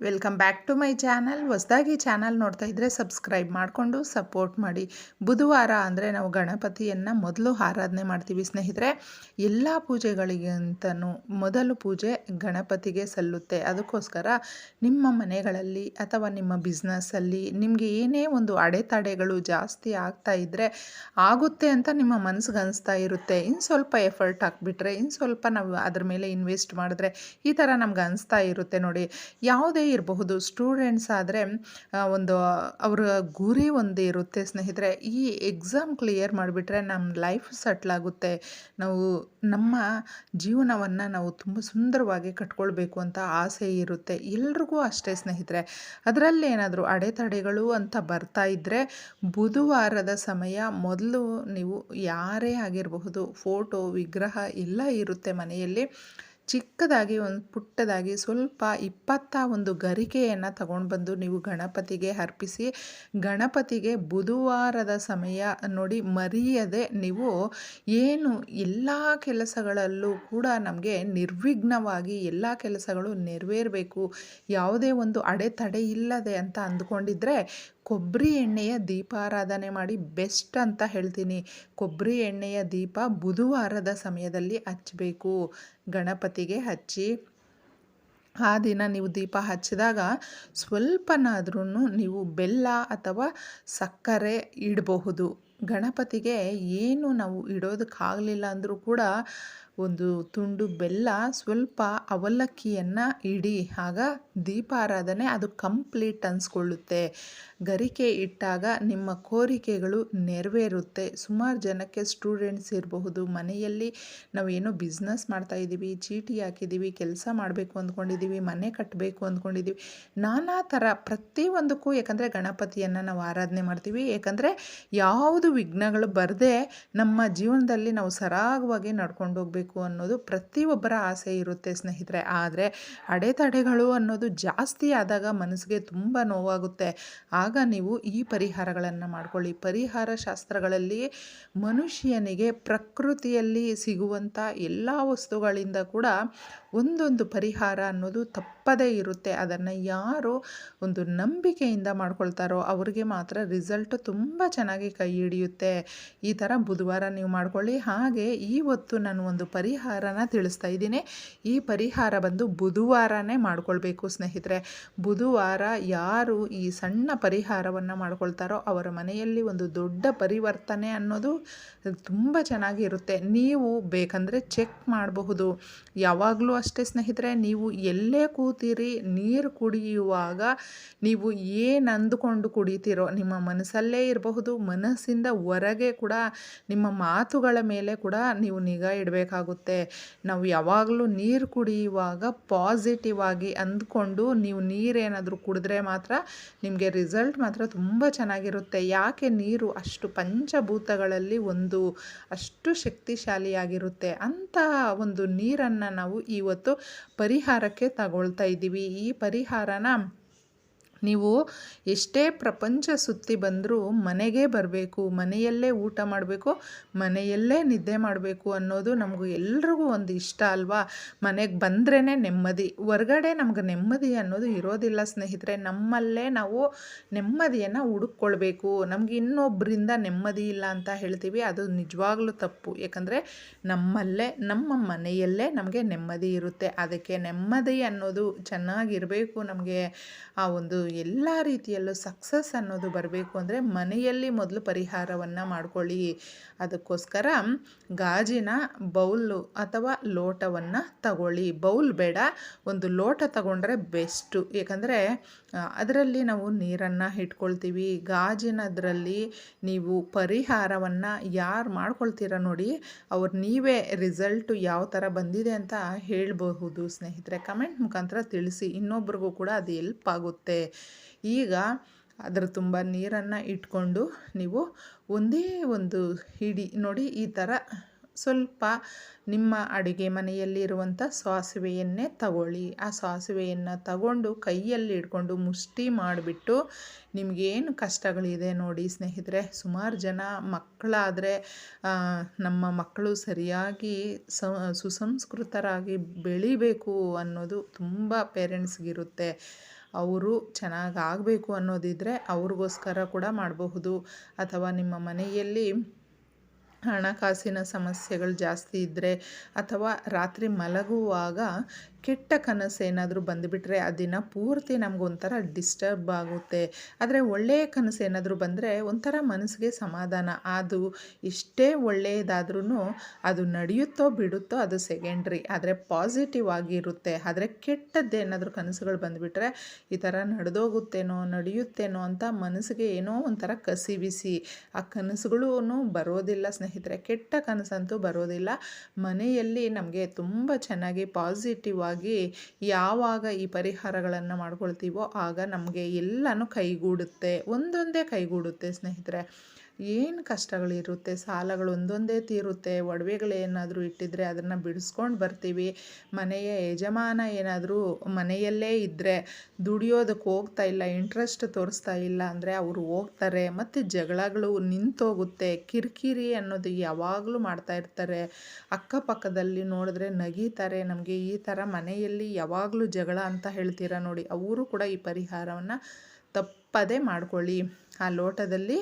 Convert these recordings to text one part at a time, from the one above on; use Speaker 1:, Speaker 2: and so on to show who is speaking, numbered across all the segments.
Speaker 1: Welcome back to my channel ಹೊಸದಾಗಿ channel ನೋಡ್ತಾ ಇದ್ದರೆ ಸಬ್ಸ್ಕ್ರೈಬ್ ಮಾಡಿಕೊಂಡು ಸಪೋರ್ಟ್ ಮಾಡಿ. ಬುಧವಾರ ಅಂದರೆ ನಾವು ಗಣಪತಿಯನ್ನು ಮೊದಲು ಆರಾಧನೆ ಮಾಡ್ತೀವಿ ಸ್ನೇಹಿತರೆ. ಎಲ್ಲ ಪೂಜೆಗಳಿಗಿಂತನೂ ಮೊದಲು ಪೂಜೆ ಗಣಪತಿಗೆ ಸಲ್ಲುತ್ತೆ. ಅದಕ್ಕೋಸ್ಕರ ನಿಮ್ಮ ಮನೆಗಳಲ್ಲಿ ಅಥವಾ ನಿಮ್ಮ ಬಿಸ್ನೆಸ್ಸಲ್ಲಿ ನಿಮಗೆ ಏನೇ ಒಂದು ಅಡೆತಡೆಗಳು ಜಾಸ್ತಿ ಆಗ್ತಾ ಇದ್ದರೆ ಆಗುತ್ತೆ ಅಂತ ನಿಮ್ಮ ಮನಸ್ಸಿಗೆ ಅನಿಸ್ತಾ ಇರುತ್ತೆ. ಇನ್ನು ಸ್ವಲ್ಪ ಎಫರ್ಟ್ ಹಾಕ್ಬಿಟ್ರೆ ಇನ್ನು ಸ್ವಲ್ಪ ನಾವು ಅದ್ರ ಮೇಲೆ ಇನ್ವೆಸ್ಟ್ ಮಾಡಿದ್ರೆ ಈ ಥರ ನಮ್ಗೆ ಅನಿಸ್ತಾ ಇರುತ್ತೆ ನೋಡಿ. ಯಾವುದೇ ಇರಬಹುದು. ಸ್ಟೂಡೆಂಟ್ಸ್ ಆದರೆ ಒಂದು, ಅವರ ಗುರಿ ಒಂದು ಇರುತ್ತೆ ಸ್ನೇಹಿತರೆ. ಈ ಎಕ್ಸಾಮ್ ಕ್ಲಿಯರ್ ಮಾಡಿಬಿಟ್ರೆ ನಮ್ಮ ಲೈಫ್ ಸೆಟ್ಲಾಗುತ್ತೆ ನಾವು, ನಮ್ಮ ಜೀವನವನ್ನು ನಾವು ತುಂಬ ಸುಂದರವಾಗಿ ಕಟ್ಕೊಳ್ಬೇಕು ಅಂತ ಆಸೆ ಇರುತ್ತೆ. ಎಲ್ರಿಗೂ ಅಷ್ಟೇ ಸ್ನೇಹಿತರೆ. ಅದರಲ್ಲಿ ಏನಾದರೂ ಅಡೆತಡೆಗಳು ಅಂತ ಬರ್ತಾ ಇದ್ದರೆ ಬುಧವಾರದ ಸಮಯ ಮೊದಲು ನೀವು ಯಾರೇ ಆಗಿರಬಹುದು ಫೋಟೋ ವಿಗ್ರಹ ಎಲ್ಲ ಇರುತ್ತೆ ಮನೆಯಲ್ಲಿ. ಚಿಕ್ಕದಾಗಿ ಒಂದು ಪುಟ್ಟದಾಗಿ ಸ್ವಲ್ಪ ಇಪ್ಪತ್ತ ಒಂದು ಗರಿಕೆಯನ್ನು ತಗೊಂಡು ಬಂದು ನೀವು ಗಣಪತಿಗೆ ಅರ್ಪಿಸಿ, ಗಣಪತಿಗೆ ಬುಧವಾರದ ಸಮಯ ನೋಡಿ ಮರೆಯದೆ ನೀವು ಏನು ಎಲ್ಲ ಕೆಲಸಗಳಲ್ಲೂ ಕೂಡ ನಮಗೆ ನಿರ್ವಿಘ್ನವಾಗಿ ಎಲ್ಲ ಕೆಲಸಗಳು ನೆರವೇರಬೇಕು, ಯಾವುದೇ ಒಂದು ಅಡೆತಡೆ ಇಲ್ಲದೆ ಅಂತ ಅಂದ್ಕೊಂಡಿದ್ರೆ ಕೊಬ್ಬರಿ ಎಣ್ಣೆಯ ದೀಪಾರಾಧನೆ ಮಾಡಿ ಬೆಸ್ಟ್ ಅಂತ ಹೇಳ್ತೀನಿ. ಕೊಬ್ಬರಿ ಎಣ್ಣೆಯ ದೀಪ ಬುಧವಾರದ ಸಮಯದಲ್ಲಿ ಹಚ್ಚಬೇಕು. ಗಣಪತಿಗೆ ಹಚ್ಚಿ ಆ ದಿನ ನೀವು ದೀಪ ಹಚ್ಚಿದಾಗ ಸ್ವಲ್ಪನಾದ್ರೂ ನೀವು ಬೆಲ್ಲ ಅಥವಾ ಸಕ್ಕರೆ ಇಡಬಹುದು. ಗಣಪತಿಗೆ ಏನು ನಾವು ಇಡೋದಕ್ಕಾಗಲಿಲ್ಲ ಅಂದರೂ ಕೂಡ ಒಂದು ತುಂಡು ಬೆಲ್ಲ ಸ್ವಲ್ಪ ಅವಲಕ್ಕಿಯನ್ನು ಇಡಿ, ಆಗ ದೀಪಾರಾಧನೆ ಅದು ಕಂಪ್ಲೀಟ್ ಅನಿಸ್ಕೊಳ್ಳುತ್ತೆ. ಗರಿಕೆ ಇಟ್ಟಾಗ ನಿಮ್ಮ ಕೋರಿಕೆಗಳು ನೆರವೇರುತ್ತೆ. ಸುಮಾರು ಜನಕ್ಕೆ ಸ್ಟೂಡೆಂಟ್ಸ್ ಇರಬಹುದು, ಮನೆಯಲ್ಲಿ ನಾವು ಏನೋ ಬಿಸ್ನೆಸ್ ಮಾಡ್ತಾ ಇದ್ದೀವಿ, ಚೀಟಿ ಹಾಕಿದ್ದೀವಿ, ಕೆಲಸ ಮಾಡಬೇಕು ಅಂದ್ಕೊಂಡಿದ್ದೀವಿ, ಮನೆ ಕಟ್ಟಬೇಕು ಅಂದ್ಕೊಂಡಿದ್ದೀವಿ. ನಾನಾ ಥರ ಪ್ರತಿಯೊಂದಕ್ಕೂ ಯಾಕಂದರೆ ಗಣಪತಿಯನ್ನು ನಾವು ಆರಾಧನೆ ಮಾಡ್ತೀವಿ, ಯಾಕಂದರೆ ಯಾವುದು ವಿಘ್ನಗಳು ಬರದೆ ನಮ್ಮ ಜೀವನದಲ್ಲಿ ನಾವು ಸರಾಗವಾಗಿ ನಡ್ಕೊಂಡು ಹೋಗಬೇಕು. ಅನ್ನೋದು ಪ್ರತಿಯೊಬ್ಬರ ಆಸೆ ಇರುತ್ತೆ ಸ್ನೇಹಿತರೆ. ಆದರೆ ಅಡೆತಡೆಗಳು ಅನ್ನೋದು ಜಾಸ್ತಿ ಆದಾಗ ಮನಸ್ಸಿಗೆ ತುಂಬ ನೋವಾಗುತ್ತೆ. ಆಗ ನೀವು ಈ ಪರಿಹಾರಗಳನ್ನು ಮಾಡ್ಕೊಳ್ಳಿ. ಪರಿಹಾರ ಶಾಸ್ತ್ರಗಳಲ್ಲಿ ಮನುಷ್ಯನಿಗೆ ಪ್ರಕೃತಿಯಲ್ಲಿ ಸಿಗುವಂಥ ಎಲ್ಲ ವಸ್ತುಗಳಿಂದ ಕೂಡ ಒಂದೊಂದು ಪರಿಹಾರ ಅನ್ನೋದು ತಪ್ಪದೇ ಇರುತ್ತೆ. ಅದನ್ನು ಯಾರು ಒಂದು ನಂಬಿಕೆಯಿಂದ ಮಾಡ್ಕೊಳ್ತಾರೋ ಅವ್ರಿಗೆ ಮಾತ್ರ ರಿಸಲ್ಟ್ ತುಂಬ ಚೆನ್ನಾಗಿ ಕೈ ಹಿಡಿಯುತ್ತೆ. ಈ ಥರ ಬುಧವಾರ ನೀವು ಮಾಡ್ಕೊಳ್ಳಿ. ಹಾಗೆ ಇವತ್ತು ನಾನು ಒಂದು ಪರಿಹಾರನ ತಿಳಿಸ್ತಾ ಇದ್ದೀನಿ. ಈ ಪರಿಹಾರ ಬಂದು ಬುಧವಾರನೇ ಮಾಡ್ಕೊಳ್ಬೇಕು ಸ್ನೇಹಿತರೆ. ಬುಧವಾರ ಯಾರು ಈ ಸಣ್ಣ ಪರಿಹಾರವನ್ನು ಮಾಡ್ಕೊಳ್ತಾರೋ ಅವರ ಮನೆಯಲ್ಲಿ ಒಂದು ದೊಡ್ಡ ಪರಿವರ್ತನೆ ಅನ್ನೋದು ತುಂಬ ಚೆನ್ನಾಗಿರುತ್ತೆ. ನೀವು ಬೇಕಂದರೆ ಚೆಕ್ ಮಾಡಬಹುದು. ಯಾವಾಗಲೂ ಅಷ್ಟೇ ಸ್ನೇಹಿತರೆ, ನೀವು ಎಲ್ಲೇ ಕೂತೀರಿ, ನೀರು ಕುಡಿಯುವಾಗ ನೀವು ಏನು ಅಂದುಕೊಂಡು ಕುಡಿತೀರೋ ನಿಮ್ಮ ಮನಸ್ಸಲ್ಲೇ ಇರಬಹುದು. ಮನಸ್ಸಿಂದ ಹೊರಗೆ ಕೂಡ ನಿಮ್ಮ ಮಾತುಗಳ ಮೇಲೆ ಕೂಡ ನೀವು ನಿಗಾ ಇಡಬೇಕಾಗುತ್ತೆ. ನಾವು ಯಾವಾಗಲೂ ನೀರು ಕುಡಿಯುವಾಗ ಪಾಸಿಟಿವ್ ಆಗಿ ಅಂದ್ಕೊಂಡು ನೀವು ನೀರೇನಾದರೂ ಕುಡಿದ್ರೆ ಮಾತ್ರ ನಿಮಗೆ ರಿಸಲ್ಟ್ ಮಾತ್ರ ತುಂಬ ಚೆನ್ನಾಗಿರುತ್ತೆ. ಯಾಕೆ ನೀರು ಅಷ್ಟು ಪಂಚಭೂತಗಳಲ್ಲಿ ಒಂದು ಅಷ್ಟು ಶಕ್ತಿಶಾಲಿಯಾಗಿರುತ್ತೆ? ಅಂತಹ ಒಂದು ನೀರನ್ನು ನಾವು ಇವತ್ತು ಪರಿಹಾರಕ್ಕೆ ತಗೊಳ್ತಾ ಇದ್ದೀವಿ. ಈ ಪರಿಹಾರನ ನೀವು ಎಷ್ಟೇ ಪ್ರಪಂಚ ಸುತ್ತಿ ಬಂದರೂ ಮನೆಗೆ ಬರಬೇಕು, ಮನೆಯಲ್ಲೇ ಊಟ ಮಾಡಬೇಕು, ಮನೆಯಲ್ಲೇ ನಿದ್ದೆ ಮಾಡಬೇಕು ಅನ್ನೋದು ನಮಗೂ ಎಲ್ರಿಗೂ ಒಂದು ಇಷ್ಟ ಅಲ್ವಾ? ಮನೆಗೆ ಬಂದ್ರೇ ನೆಮ್ಮದಿ. ಹೊರ್ಗಡೆ ನಮ್ಗೆ ನೆಮ್ಮದಿ ಅನ್ನೋದು ಇರೋದಿಲ್ಲ ಸ್ನೇಹಿತರೆ. ನಮ್ಮಲ್ಲೇ ನಾವು ನೆಮ್ಮದಿಯನ್ನು ಹುಡುಕ್ಕೊಳ್ಬೇಕು. ನಮ್ಗೆ ಇನ್ನೊಬ್ಬರಿಂದ ನೆಮ್ಮದಿ ಇಲ್ಲ ಅಂತ ಹೇಳ್ತೀವಿ. ಅದು ನಿಜವಾಗ್ಲೂ ತಪ್ಪು. ಯಾಕಂದರೆ ನಮ್ಮಲ್ಲೇ, ನಮ್ಮ ಮನೆಯಲ್ಲೇ ನಮಗೆ ನೆಮ್ಮದಿ ಇರುತ್ತೆ. ಅದಕ್ಕೆ ನೆಮ್ಮದಿ ಅನ್ನೋದು ಚೆನ್ನಾಗಿರಬೇಕು ನಮಗೆ ಆ ಒಂದು ಎಲ್ಲ ರೀತಿಯಲ್ಲೂ ಸಕ್ಸಸ್ ಅನ್ನೋದು ಬರಬೇಕು ಅಂದರೆ ಮನೆಯಲ್ಲಿ ಮೊದಲು ಪರಿಹಾರವನ್ನು ಮಾಡ್ಕೊಳ್ಳಿ. ಅದಕ್ಕೋಸ್ಕರ ಗಾಜಿನ ಬೌಲು ಅಥವಾ ಲೋಟವನ್ನು ತಗೊಳ್ಳಿ. ಬೌಲ್ ಬೇಡ, ಒಂದು ಲೋಟ ತಗೊಂಡ್ರೆ ಬೆಸ್ಟು ಏಕೆಂದರೆ ಅದರಲ್ಲಿ ನಾವು ನೀರನ್ನು ಇಟ್ಕೊಳ್ತೀವಿ. ಗಾಜಿನದರಲ್ಲಿ ನೀವು ಪರಿಹಾರವನ್ನು ಯಾರು ಮಾಡ್ಕೊಳ್ತೀರ ನೋಡಿ, ಅವ್ರು ನೀವೇ ರಿಸಲ್ಟು ಯಾವ ಥರ ಬಂದಿದೆ ಅಂತ ಹೇಳಬಹುದು. ಸ್ನೇಹಿತರೆ ಕಮೆಂಟ್ ಮುಖಾಂತರ ತಿಳಿಸಿ. ಇನ್ನೊಬ್ರಿಗೂ ಕೂಡ ಅದು ಎಲ್ಪ್ ಆಗುತ್ತೆ. ಈಗ ಅದರ ತುಂಬ ನೀರನ್ನು ಇಟ್ಕೊಂಡು ನೀವು ಒಂದೇ ಒಂದು ಹಿಡಿ ನೋಡಿ ಈ ಥರ ಸ್ವಲ್ಪ ನಿಮ್ಮ ಅಡುಗೆ ಮನೆಯಲ್ಲಿರುವಂಥ ಸಾಸಿವೆಯನ್ನೇ ತಗೊಳ್ಳಿ. ಆ ಸಾಸಿವೆಯನ್ನು ತಗೊಂಡು ಕೈಯಲ್ಲಿ ಇಟ್ಕೊಂಡು ಮುಷ್ಟಿ ಮಾಡಿಬಿಟ್ಟು ನಿಮಗೇನು ಕಷ್ಟಗಳಿದೆ ನೋಡಿ ಸ್ನೇಹಿತರೆ, ಸುಮಾರು ಜನ ಮಕ್ಕಳಾದರೆ ನಮ್ಮ ಮಕ್ಕಳು ಸರಿಯಾಗಿ ಸುಸಂಸ್ಕೃತರಾಗಿ ಬೆಳಿಬೇಕು ಅನ್ನೋದು ತುಂಬ ಪೇರೆಂಟ್ಸ್ಗಿರುತ್ತೆ. ಅವರು ಚೆನ್ನಾಗಿ ಆಗಬೇಕು ಅನ್ನೋದಿದ್ದರೆ ಅವ್ರಿಗೋಸ್ಕರ ಕೂಡ ಮಾಡಬಹುದು. ಅಥವಾ ನಿಮ್ಮ ಮನೆಯಲ್ಲಿ ಹಣಕಾಸಿನ ಸಮಸ್ಯೆಗಳು ಜಾಸ್ತಿ ಇದ್ದರೆ ಅಥವಾ ರಾತ್ರಿ ಮಲಗುವಾಗ ಕೆಟ್ಟ ಕನಸು ಏನಾದರೂ ಬಂದುಬಿಟ್ರೆ ಆ ದಿನ ಪೂರ್ತಿ ನಮಗೊಂಥರ ಡಿಸ್ಟರ್ಬ್ ಆಗುತ್ತೆ. ಆದರೆ ಒಳ್ಳೆಯ ಕನಸು ಏನಾದರೂ ಬಂದರೆ ಒಂಥರ ಮನಸ್ಸಿಗೆ ಸಮಾಧಾನ. ಅದು ಎಷ್ಟೇ ಒಳ್ಳೆಯದಾದ್ರೂ ಅದು ನಡೆಯುತ್ತೋ ಬಿಡುತ್ತೋ ಅದು ಸೆಕೆಂಡ್ರಿ ಆದರೆ ಪಾಸಿಟಿವ್ ಆಗಿರುತ್ತೆ. ಆದರೆ ಕೆಟ್ಟದ್ದೇನಾದರೂ ಕನಸುಗಳು ಬಂದುಬಿಟ್ರೆ ಈ ಥರ ನಡೆದೋಗುತ್ತೇನೋ, ನಡೆಯುತ್ತೇನೋ ಅಂತ ಮನಸ್ಸಿಗೆ ಏನೋ ಒಂಥರ ಕಸಿ ಬಿಸಿ ಆ ಕನಸುಗಳೂ ಬರೋದಿಲ್ಲ ಸ್ನೇಹಿತರೆ. ಕೆಟ್ಟ ಕನಸಂತೂ ಬರೋದಿಲ್ಲ. ಮನೆಯಲ್ಲಿ ನಮಗೆ ತುಂಬ ಚೆನ್ನಾಗಿ ಪಾಸಿಟಿವ್ ಆಗಿ ಯಾವಾಗ ಈ ಪರಿಹಾರಗಳನ್ನು ಮಾಡ್ಕೊಳ್ತೀವೋ ಆಗ ನಮಗೆ ಎಲ್ಲನೂ ಕೈಗೂಡುತ್ತೆ ಒಂದೊಂದೇ ಕೈಗೂಡುತ್ತೆ ಸ್ನೇಹಿತರೆ. ಏನು ಕಷ್ಟಗಳಿರುತ್ತೆ ಸಾಲಗಳು ಒಂದೊಂದೇ ತೀರುತ್ತೆ. ಒಡವೆಗಳೇನಾದರೂ ಇಟ್ಟಿದ್ರೆ ಅದನ್ನು ಬಿಡಿಸ್ಕೊಂಡು ಬರ್ತೀವಿ. ಮನೆಯ ಯಜಮಾನ ಏನಾದರೂ ಮನೆಯಲ್ಲೇ ಇದ್ದರೆ ದುಡಿಯೋದಕ್ಕೆ ಹೋಗ್ತಾ ಇಲ್ಲ ಇಂಟ್ರೆಸ್ಟ್ ತೋರಿಸ್ತಾ ಇಲ್ಲ ಅಂದರೆ ಅವರು ಹೋಗ್ತಾರೆ. ಮತ್ತು ಜಗಳಗಳು ನಿಂತೋಗುತ್ತೆ. ಕಿರಿಕಿರಿ ಅನ್ನೋದು ಯಾವಾಗಲೂ ಮಾಡ್ತಾ ಇರ್ತಾರೆ. ಅಕ್ಕಪಕ್ಕದಲ್ಲಿ ನೋಡಿದ್ರೆ ನಗೀತಾರೆ. ನಮಗೆ ಈ ಥರ ಮನೆಯಲ್ಲಿ ಯಾವಾಗಲೂ ಜಗಳ ಅಂತ ಹೇಳ್ತೀರಾ ನೋಡಿ. ಅವರು ಕೂಡ ಈ ಪರಿಹಾರವನ್ನು ತಪ್ಪದೇ ಮಾಡ್ಕೊಳ್ಳಿ. ಆ ಲೋಟದಲ್ಲಿ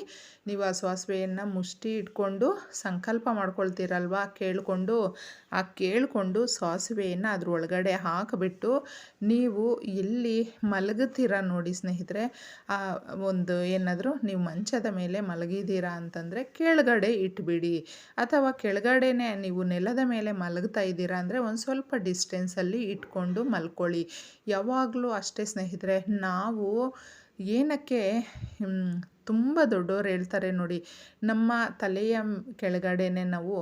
Speaker 1: ನೀವು ಆ ಸಾಸಿವೆಯನ್ನು ಮುಷ್ಟಿ ಇಟ್ಕೊಂಡು ಸಂಕಲ್ಪ ಮಾಡ್ಕೊಳ್ತೀರಲ್ವ? ಕೇಳಿಕೊಂಡು, ಆ ಕೇಳಿಕೊಂಡು ಸಾಸಿವೆಯನ್ನು ಅದರೊಳಗಡೆ ಹಾಕಿಬಿಟ್ಟು ನೀವು ಎಲ್ಲಿ ಮಲಗುತ್ತೀರ ನೋಡಿ ಸ್ನೇಹಿತರೆ. ಆ ಒಂದು ಏನಾದರೂ ನೀವು ಮಂಚದ ಮೇಲೆ ಮಲಗಿದ್ದೀರಾ ಅಂತಂದರೆ ಕೆಳಗಡೆ ಇಟ್ಬಿಡಿ. ಅಥವಾ ಕೆಳಗಡೆನೇ ನೀವು ನೆಲದ ಮೇಲೆ ಮಲಗ್ತಾ ಇದ್ದೀರಾ ಅಂದರೆ ಒಂದು ಸ್ವಲ್ಪ ಡಿಸ್ಟೆನ್ಸಲ್ಲಿ ಇಟ್ಕೊಂಡು ಮಲ್ಕೊಳ್ಳಿ. ಯಾವಾಗಲೂ ಅಷ್ಟೇ ಸ್ನೇಹಿತರೆ, ನಾವು ಏನಕ್ಕೆ ತುಂಬ ದೊಡ್ಡವ್ರು ಹೇಳ್ತಾರೆ ನೋಡಿ ನಮ್ಮ ತಲೆಯ ಕೆಳಗಡೆನೆ ನಾವು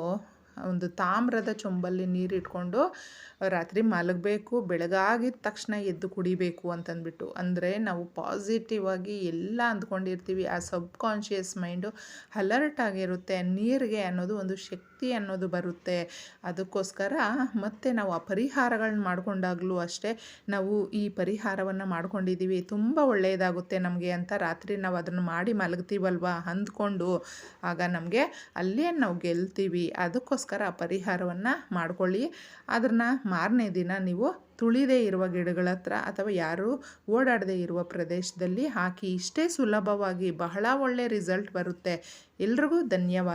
Speaker 1: ಒಂದು ತಾಮ್ರದ ಚೊಂಬಲ್ಲಿ ನೀರಿಟ್ಕೊಂಡು ರಾತ್ರಿ ಮಲಗಬೇಕು ಬೆಳಗಾಗಿದ್ದ ತಕ್ಷಣ ಎದ್ದು ಕುಡಿಬೇಕು ಅಂತಂದ್ಬಿಟ್ಟು. ಅಂದರೆ ನಾವು ಪಾಸಿಟಿವ್ ಆಗಿ ಎಲ್ಲ ಅಂದ್ಕೊಂಡಿರ್ತೀವಿ. ಆ ಸಬ್ ಕಾನ್ಷಿಯಸ್ ಮೈಂಡು ಅಲರ್ಟ್ ಆಗಿರುತ್ತೆ. ನೀರಿಗೆ ಅನ್ನೋದು ಒಂದು ಶಕ್ತಿ ಅನ್ನೋದು ಬರುತ್ತೆ. ಅದಕ್ಕೋಸ್ಕರ ಮತ್ತೆ ನಾವು ಆ ಪರಿಹಾರಗಳನ್ನ ಮಾಡಿಕೊಂಡಾಗಲೂ ಅಷ್ಟೇ ನಾವು ಈ ಪರಿಹಾರವನ್ನು ಮಾಡ್ಕೊಂಡಿದ್ದೀವಿ ತುಂಬ ಒಳ್ಳೆಯದಾಗುತ್ತೆ ನಮಗೆ ಅಂತ ರಾತ್ರಿ ನಾವು ಅದನ್ನು ಮಾಡಿ ಮಲಗ್ತೀವಲ್ವ ಅಂದ್ಕೊಂಡು ಆಗ ನಮಗೆ ಅಲ್ಲೇ ನಾವು ಗೆಲ್ತೀವಿ. ಅದಕ್ಕೋಸ್ಕರ ಪರಿಹಾರವನ್ನು ಮಾಡ್ಕೊಳ್ಳಿ. ಅದನ್ನು ಮಾರನೇ ದಿನ ನೀವು ತುಳಿದೇ ಇರುವ ಗಿಡಗಳ ಹತ್ರ ಅಥವಾ ಯಾರೂ ಓಡಾಡದೇ ಇರುವ ಪ್ರದೇಶದಲ್ಲಿ ಹಾಕಿ, ಇಷ್ಟೇ ಸುಲಭವಾಗಿ ಬಹಳ ಒಳ್ಳೆಯ ರಿಸಲ್ಟ್ ಬರುತ್ತೆ. ಎಲ್ರಿಗೂ ಧನ್ಯವಾದ.